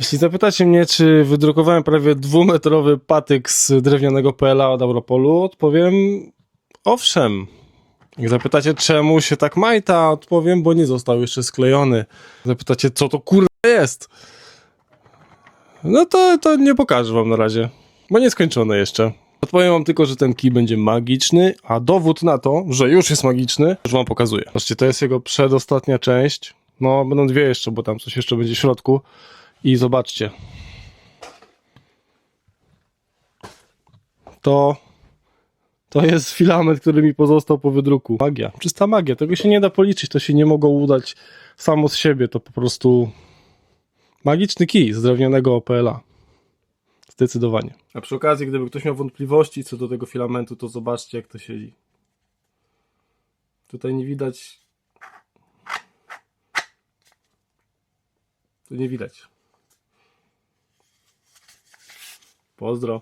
Jeśli zapytacie mnie, czy wydrukowałem prawie dwumetrowy patyk z drewnianego PLA od Europolu, odpowiem owszem. Jak zapytacie, czemu się tak majta, odpowiem, bo nie został jeszcze sklejony. Zapytacie, co to kurwa jest? No to, to nie pokażę wam na razie, bo nie skończone jeszcze. Odpowiem wam tylko, że ten kij będzie magiczny, a dowód na to, że już jest magiczny, już wam pokazuję. Zobaczcie, to jest jego przedostatnia część. No, będą dwie jeszcze, bo tam coś jeszcze będzie w środku. I zobaczcie. To to jest filament, który mi pozostał po wydruku. Magia, czysta magia. Tego się nie da policzyć, to się nie mogło udać samo z siebie. To po prostu magiczny kij z drewnianego OPL-a. Zdecydowanie. A przy okazji, gdyby ktoś miał wątpliwości co do tego filamentu, to zobaczcie, jak to siedzi. Tutaj nie widać. Tu nie widać. Pozdro.